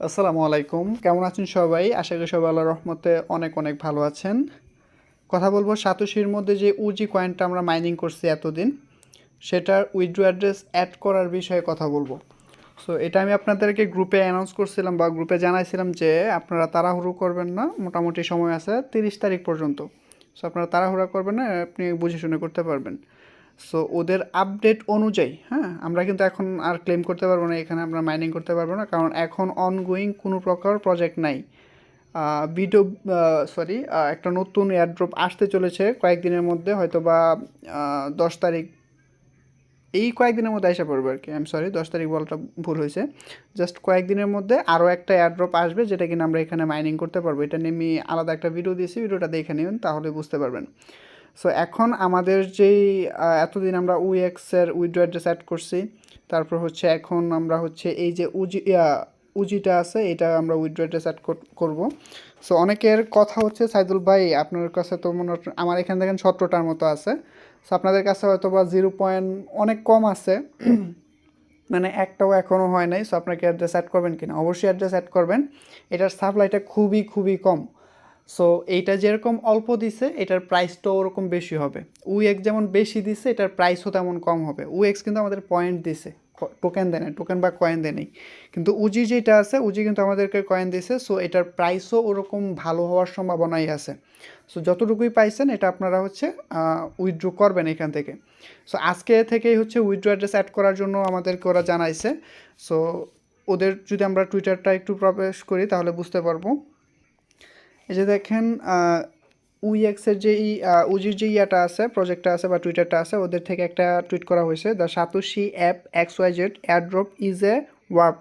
আসসালামু আলাইকুম। কেমন আছেন সবাই? আশা করি সবাই আল্লাহ রহমতে অনেক অনেক ভালো আছেন। কথা বলব সাতোশির মধ্যে যে উজি কয়েনটা আমরা মাইনিং করছি এতদিন, সেটার উইথড্রো অ্যাড্রেস অ্যাড করার বিষয়ে কথা বলব। সো এটা আমি আপনাদেরকে গ্রুপে অ্যানাউন্স করছিলাম বা গ্রুপে জানাইছিলাম যে আপনারা তাড়াহুড়ো করবেন না, মোটামুটি সময় আছে তিরিশ তারিখ পর্যন্ত। সো আপনারা তাড়াহুড়া করবেন না, আপনি বুঝে শুনে করতে পারবেন। সো ওদের আপডেট অনুযায়ী হ্যাঁ আমরা কিন্তু এখন আর ক্লেম করতে পারব না, এখানে আমরা মাইনিং করতে পারব না, কারণ এখন অনগোয়িং কোনো প্রকার প্রজেক্ট নাই। ভিডিও সরি একটা নতুন এয়ারড্রপ আসতে চলেছে কয়েকদিনের মধ্যে হয়তো বা দশ তারিখ, এই কয়েকদিনের মধ্যে আসা পড়বে আর কি আই এম সরি দশ তারিখ বলটা ভুল হয়েছে। জাস্ট কয়েকদিনের মধ্যে আরও একটা এয়ারড্রপ আসবে, যেটা কিনা আমরা এখানে মাইনিং করতে পারব। এটা নিয়ে আমি আলাদা একটা ভিডিও দিয়েছি ভিডিওটা দেখে নেবেন তাহলে বুঝতে পারবেন। সো এখন আমাদের যেই এতদিন আমরা উইএক্সের উইডো অ্যাড্রেস অ্যাড করছি, তারপর হচ্ছে এখন আমরা হচ্ছে এই যে উজি উজিটা আছে, এটা আমরা উইডো অ্যাড্রেস অ্যাড করব। সো অনেকের কথা হচ্ছে, সাইদুল ভাই, আপনার কাছে তো মনে আমার এখানে দেখেন সতেরোটার মতো আছে। সো আপনাদের কাছে হয়তো বা জিরো পয়েন্ট অনেক কম আছে মানে একটাও এখনও হয় নাই। সো আপনাকে অ্যাড্রেস অ্যাড করবেন কিনা? অবশ্যই অ্যাড্রেস অ্যাড করবেন। এটার সাপ্লাইটা খুবই খুবই কম। সো এইটা যেরকম অল্প দিছে, এটার প্রাইসটাও ওরকম বেশি হবে। উইএক্স যেমন বেশি দিছে, এটার প্রাইসও তেমন কম হবে। উইএক্স কিন্তু আমাদের পয়েন্ট দিছে টোকেন দেয় না টোকেন বা কয়েন দেয় নেই কিন্তু উজি যেটা আছে উজি কিন্তু আমাদেরকে কয়েন দিছে সো এটার প্রাইসও ওরকম ভালো হওয়ার সম্ভাবনাই আছে। সো যতটুকুই পাইছেন, এটা আপনারা হচ্ছে উইথড্র করবেন এখান থেকে। সো আজকে থেকেই হচ্ছে উইথড্র অ্যাড্রেস অ্যাড করার জন্য আমাদেরকে ওরা জানাইছে। সো ওদের যদি আমরা টুইটারটা একটু প্রবেশ করি, তাহলে বুঝতে পারব। এই যে দেখেন উইএক্সের যে ই উজির যে ইয়াটা আছে প্রজেক্টটা আছে বা টুইটারটা আছে ওদের থেকে একটা টুইট করা হয়েছে। The Satoshi app X Y Z airdrop is a warp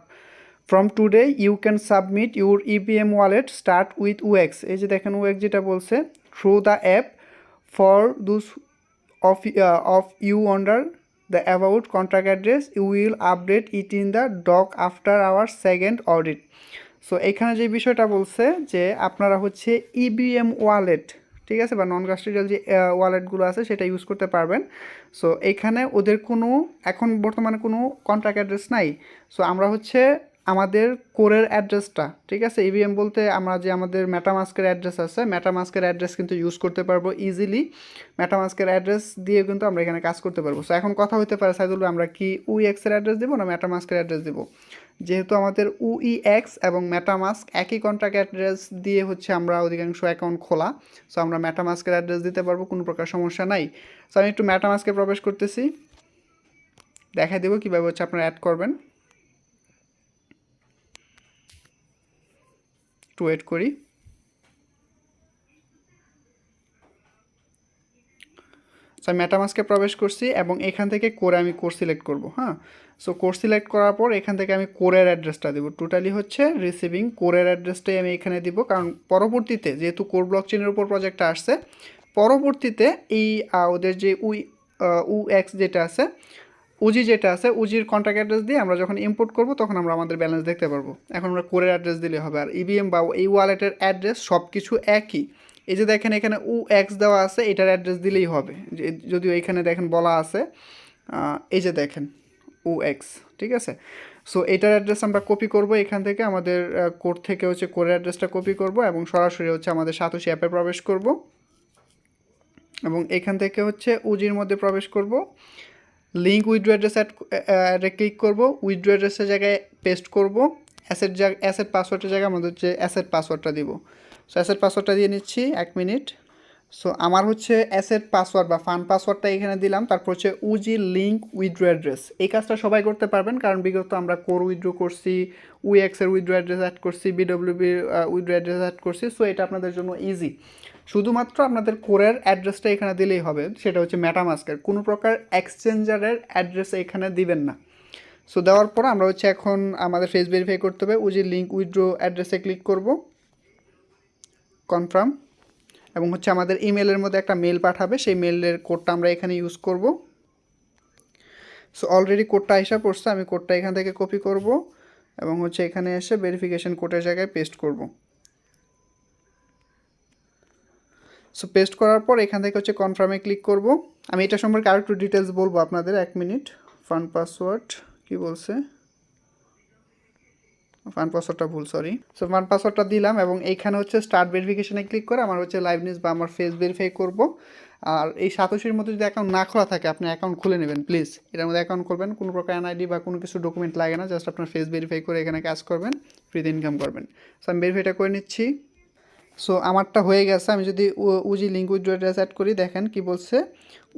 from today you can submit your EVM wallet start with উএক্স এই যে দেখেন উএক্স যেটা বলছে through the app for those of, of you you the about contract address you will update it in the doc after our second audit. So এখানে যে বিষয়টা বলছে যে আপনারা হচ্ছে ইবিএম ওয়ালেট ঠিক আছে, বা নন কাস্টোডিয়াল যে ওয়ালেটগুলো আছে, সেটা ইউজ করতে পারবেন। সো এইখানে ওদের কোনো, এখন বর্তমানে কোনো কন্ট্রাক্ট অ্যাড্রেস নাই। সো আমরা হচ্ছে আমাদের কোরের অ্যাড্রেসটা ঠিক আছে ইভিএম বলতে আমরা যে আমাদের ম্যাটামাস্কের অ্যাড্রেস আছে ম্যাটামাস্কের অ্যাড্রেস কিন্তু ইউজ করতে পারব ইজিলি ম্যাটামাস্কের অ্যাড্রেস দিয়ে কিন্তু আমরা এখানে কাজ করতে পারব। সো এখন কথা হতে পারে, সাইদুল আমরা কি উইএক্সের অ্যাড্রেস দেবো না ম্যাটামাস্কের অ্যাড্রেস দেবো? যেহেতু আমাদের উই এক্স এবং ম্যাটামাস্ক একই কন্ট্রাক্ট অ্যাড্রেস দিয়ে হচ্ছে আমরা অধিকাংশ অ্যাকাউন্ট খোলা। সো আমরা ম্যাটামাস্কের অ্যাড্রেস দিতে পারব, কোনো প্রকার সমস্যা নাই। সো আমি একটু ম্যাটামাস্কে প্রবেশ করতেছি। দেখা দেবো কীভাবে হচ্ছে আপনারা অ্যাড করবেন। একটু ওয়েট করি। সো মেটামাস্কে প্রবেশ করছি এবং এখান থেকে কোরে আমি কোর সিলেক্ট করব হ্যাঁ? সো কোর সিলেক্ট করার পর এখান থেকে আমি কোরের অ্যাড্রেসটা দেবো। টোটালি হচ্ছে রিসিভিং কোরের অ্যাড্রেসটাই আমি এখানে দিব। কারণ পরবর্তীতে যেহেতু কোর ব্লক চেনের উপর প্রজেক্টটা আসছে, পরবর্তীতে এই ওদের যে উই উ এক্স যেটা আছে উজি যেটা আছে উজির কন্ট্যাক্ট অ্যাড্রেস দিয়ে আমরা যখন ইম্পোর্ট করব, তখন আমরা আমাদের ব্যালেন্স দেখতে পারব। এখন আমরা কোরের অ্যাড্রেস দিলে হবে। আর ইবিএম বা এই ওয়ালেটের অ্যাড্রেস সব কিছু একই। এই যে দেখেন এখানে উ এক্স দেওয়া আছে, এটার অ্যাড্রেস দিলেই হবে। যদিও এখানে দেখেন বলা আছে এই যে দেখেন, উ এক্স ঠিক আছে? সো এটার অ্যাড্রেস আমরা কপি করব এখান থেকে, আমাদের কোড থেকে হচ্ছে কোরের অ্যাড্রেসটা কপি করব এবং সরাসরি হচ্ছে আমাদের সাতোশি অ্যাপে প্রবেশ করব। এবং এখান থেকে হচ্ছে উজির মধ্যে প্রবেশ করব। লিঙ্ক উইথড্রো অ্যাড্রেস অ্যাডে ক্লিক করব। উইথড্রো অ্যাড্রেসের জায়গায় পেস্ট করব। অ্যাসেট জায়গা অ্যাসেট পাসওয়ার্ডের জায়গায় আমাদের হচ্ছে অ্যাসেট পাসওয়ার্ডটা দিব। সো অ্যাসেট পাসওয়ার্ডটা দিয়ে নিচ্ছি, এক মিনিট। সো আমার হচ্ছে অ্যাসেট পাসওয়ার্ড বা ফান্ড পাসওয়ার্ডটা এখানে দিলাম। তারপর হচ্ছে উজি লিঙ্ক উইথড্রো অ্যাড্রেস এই কাজটা সবাই করতে পারবেন, কারণ বিগত আমরা কোর উইথড্রো করছি উইএক্সের উইথড্রো অ্যাড্রেস অ্যাড করছি বিডব্লিউবির উইথড্রো অ্যাড্রেস অ্যাড করছি। সো এটা আপনাদের জন্য ইজি শুধুমাত্র আপনাদের কোরের অ্যাড্রেসটা এখানে দিলেই হবে, সেটা হচ্ছে ম্যাটামাস্কের কোনো প্রকার এক্সচেঞ্জারের অ্যাড্রেস এখানে দিবেন না। সো দেওয়ার পর আমরা হচ্ছে এখন আমাদের ফেস ভেরিফাই করতে হবে। উজি লিঙ্ক উইথড্রো অ্যাড্রেসে ক্লিক করব। কনফার্ম এবং হচ্ছে আমাদের ইমেলের মধ্যে একটা মেল পাঠাবে, সেই মেলের কোডটা আমরা এখানে ইউজ করব। সো অলরেডি কোডটা এসে পড়ছে, আমি কোডটা এখান থেকে কপি করব এবং হচ্ছে এখানে এসে ভেরিফিকেশন কোডের জায়গায় পেস্ট করব। সো পেস্ট করার পর এখান থেকে হচ্ছে কনফার্মে ক্লিক করব। আমি এটা সম্পর্কে আরও একটু ডিটেলস বলব আপনাদের, এক মিনিট ফান্ড পাসওয়ার্ড কি বলছে? ফান পাসওয়ার্ডটা ভুল সরি সো ফান পাসওয়ার্ডটা দিলাম এবং এইখানে হচ্ছে স্টার্ট ভেরিফিকেশনে ক্লিক করে আমার হচ্ছে লাইভ নিউজ বা আমার ফেস ভেরিফাই করব। আর এই সাতশির মধ্যে যদি অ্যাকাউন্ট না খোলা থাকে, আপনি অ্যাকাউন্ট খুলে নেবেন প্লিজ এটার মধ্যে অ্যাকাউন্ট করবেন কোনো প্রকার এনআইডি বা কোনো কিছু ডকুমেন্ট লাগে না জাস্ট আপনার ফেস ভেরিফাই করে এখানে কাজ করবেন ফ্রিতে ইনকাম করবেন। সো আমি ভেরিফাইটা করে নিচ্ছি। সো আমারটা হয়ে গেছে, আমি যদি উজি লিঙ্ক উইথড্র অ্যাড্রেস অ্যাড করি, দেখেন কি বলছে?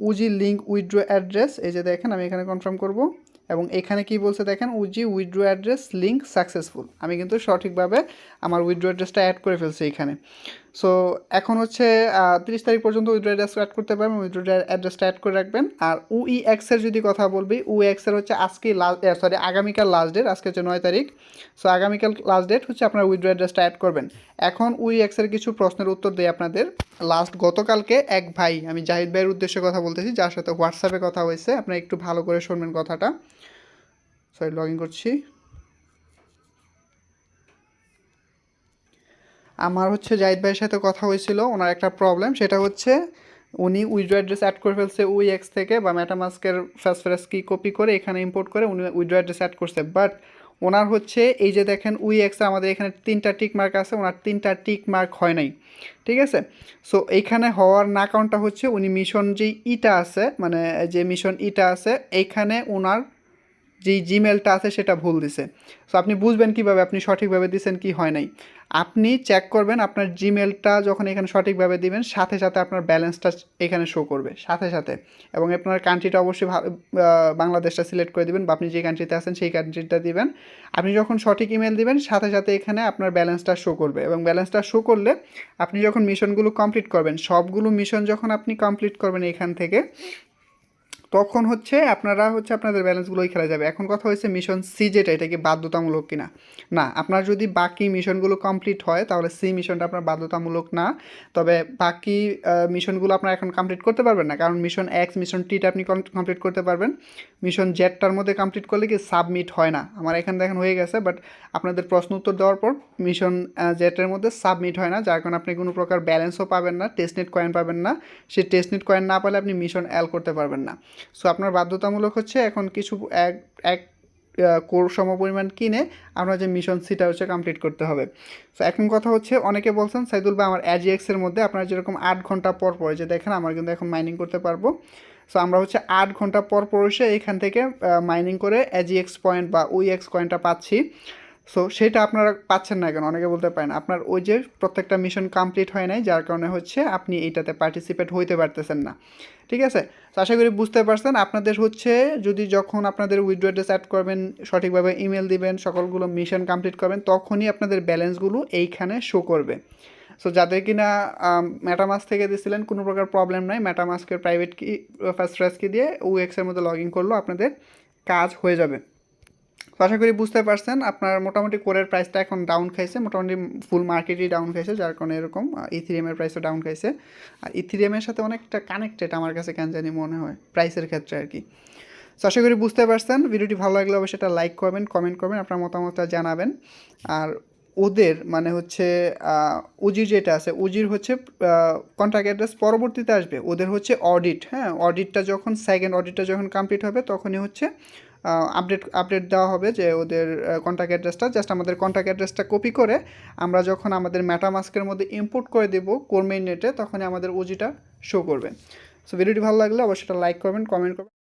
উজি লিঙ্ক উইথড্র অ্যাড্রেস এই যে দেখেন, আমি এখানে কনফার্ম করব। এবং এখানে কি বলছে দেখেন উজি উইথড্রো অ্যাড্রেস লিঙ্ক সাকসেসফুল আমি কিন্তু সঠিকভাবে আমার উইড্রো অ্যাড্রেসটা অ্যাড করে ফেলছি এখানে। সো এখন হচ্ছে তিরিশ তারিখ পর্যন্ত উইথড্র অ্যাড্রেস অ্যাড করতে পারবেন উইথড্র অ্যাড্রেসটা অ্যাড করে রাখবেন। আর উই এক্সের যদি কথা বলবি উই এক্সের হচ্ছে আজকে লাস্ট সরি আগামীকাল লাস্ট ডেট আজকে হচ্ছে নয় তারিখ। সো আগামীকাল লাস্ট ডেট হচ্ছে আপনার উইথড্র অ্যাড্রেসটা অ্যাড করবেন। এখন উই এক্সের কিছু প্রশ্নের উত্তর দিই আপনাদের। লাস্ট গতকালকে এক ভাই, আমি জাহিদ ভাইয়ের উদ্দেশ্যে কথা বলতেছি, যার সাথে হোয়াটসঅ্যাপে কথা হয়েছে। আপনারা একটু ভালো করে শুনবেন কথাটা। সরি লগ ইন করছি। আমার হচ্ছে জাহিদ ভাইয়ের সাথে কথা হয়েছিল, ওনার একটা প্রবলেম সেটা হচ্ছে উনি উইড্রো অ্যাড্রেস অ্যাড করে ফেলছে উই এক্স থেকে বা মেটামাস্কের ফ্যাস ফ্যাস কি কপি করে এখানে ইম্পোর্ট করে উনি উইড্রো অ্যাড্রেস অ্যাড করছে। বাট ওনার হচ্ছে এই যে দেখেন উই এক্সে আমাদের এখানে তিনটা টিক মার্ক আছে, ওনার তিনটা টিক মার্ক হয় নাই। ঠিক আছে? সো এইখানে হওয়ার না কারণটা হচ্ছে উনি মিশন যে ইটা আছে মানে যে মিশন ইটা আছে এইখানে ওনার যেই জিমেলটা আছে সেটা ভুল দিছে। সো আপনি বুঝবেন কীভাবে, আপনি সঠিকভাবে দিছেন কি হয় নাই। আপনি চেক করবেন আপনার জিমেলটা যখন এখানে সঠিকভাবে দিবেন, সাথে সাথে আপনার ব্যালেন্সটা এখানে শো করবে, সাথে সাথে। এবং আপনার কান্ট্রিটা অবশ্যই বাংলাদেশটা সিলেক্ট করে দিবেন বা আপনি যে কান্ট্রিতে আছেন সেই কান্ট্রিটা দিবেন। আপনি যখন সঠিক ইমেল দিবেন, সাথে সাথে এখানে আপনার ব্যালেন্সটা শো করবে। এবং ব্যালেন্সটা শো করলে আপনি যখন মিশনগুলো কমপ্লিট করবেন, সবগুলো মিশন যখন আপনি কমপ্লিট করবেন এখান থেকে তখন হচ্ছে আপনারা হচ্ছে আপনাদের ব্যালেন্সগুলো ওই খেলা যাবে। এখন কথা হয়েছে মিশন সি যেটা, এটা কি বাধ্যতামূলক কিনা? না, আপনার যদি বাকি মিশনগুলো কমপ্লিট হয়, তাহলে সি মিশনটা আপনার বাধ্যতামূলক না। তবে বাকি মিশনগুলো আপনার এখন কমপ্লিট করতে পারবেন না। কারণ মিশন এক্স মিশন টিটা আপনি কমপ্লিট করতে পারবেন। মিশন জেডটার মধ্যে কমপ্লিট করলে কি সাবমিট হয় না? আমার এখানে দেখেন হয়ে গেছে বাট আপনাদের প্রশ্ন উত্তর দেওয়ার পর মিশন জেটের মধ্যে সাবমিট হয় না। যার কারণে আপনি কোনো প্রকার ব্যালেন্সও পাবেন না টেস্টনেট কয়েন পাবেন না। সেই টেস্টনেট কয়েন না পেলে আপনি মিশন অ্যাল করতে পারবেন না। সো আপনার বাধ্যতামূলক হচ্ছে এখন কিছু এক এক কোর সমপরিমাণ কিনে আপনার যে মিশন সিটা হচ্ছে কমপ্লিট করতে হবে। সো এখন কথা হচ্ছে অনেকে বলছেন, সাইদুল ভাই, আমার অ্যাজিএক্সের মধ্যে আপনার যেরকম আট ঘণ্টা পর পর যে দেখেন আমার কিন্তু এখন মাইনিং করতে পারব। সো আমরা হচ্ছে আট ঘণ্টা পর পর এসে এখান থেকে মাইনিং করে অ্যাজিএক্স পয়েন্ট বা উইএক্স কয়েনটা পাচ্ছি। সো সেটা আপনারা পাচ্ছেন না কেন? অনেকে বলতে পারেন, আপনার ওই যে প্রত্যেকটা মিশন কমপ্লিট হয় নাই, যার কারণে হচ্ছে আপনি এইটাতে পার্টিসিপেট হইতে পারতেছেন না। ঠিক আছে? তো আশা করি বুঝতে পারছেন। আপনাদের হচ্ছে যদি যখন আপনাদের উইথড্র অ্যাড্রেস অ্যাড করবেন, সঠিকভাবে ইমেল দিবেন, সকলগুলো মিশন কমপ্লিট করবেন, তখনই আপনাদের ব্যালেন্সগুলো এইখানে শো করবে। সো যাদের কিনা ম্যাটামাস থেকে দিয়েছিলেন কোনো প্রকার প্রবলেম নাই। ম্যাটামাস্কের private key first phrase key দিয়ে ওএক্সের মধ্যে লগ ইন করলেও আপনাদের কাজ হয়ে যাবে। তো আশা করি বুঝতে পারছেন, আপনার মোটামুটি কোরের প্রাইসটা এখন ডাউন খাইছে, মোটামুটি ফুল মার্কেটই ডাউন খাইছে, যার কারণে এরকম ইথিরিয়ামের প্রাইসও ডাউন খাইছে। আর ইথিরিয়ামের সাথে অনেকটা কানেক্টেড আমার কাছে কেন জানি মনে হয় প্রাইসের ক্ষেত্রে আর কি। তো আশা করি বুঝতে পারছেন, ভিডিওটি ভালো লাগলে অবশ্যই সেটা লাইক করবেন কমেন্ট করবেন, আপনার মতামতটা জানাবেন। আর ওদের মানে হচ্ছে উজির যেটা আছে, উজির হচ্ছে কন্ট্রাক্ট অ্যাড্রেস পরবর্তীতে আসবে। ওদের হচ্ছে অডিট হ্যাঁ অডিটটা যখন সেকেন্ড অডিটটা যখন কমপ্লিট হবে, তখনই হচ্ছে আপডেট আপডেট দেওয়া হবে যে ওদের কন্ট্যাক্ট অ্যাড্রেসটা জাস্ট আমাদের কন্ট্যাক্ট অ্যাড্রেসটা কপি করে আমরা যখন আমাদের ম্যাটামাস্কের মধ্যে ইম্পোর্ট করে দেবো কোরমেইন নেটে তখনই আমাদের ওজিটা শো করবে। সো ভিডিওটি ভালো লাগলে অবশ্যই লাইক করবেন কমেন্ট করবেন।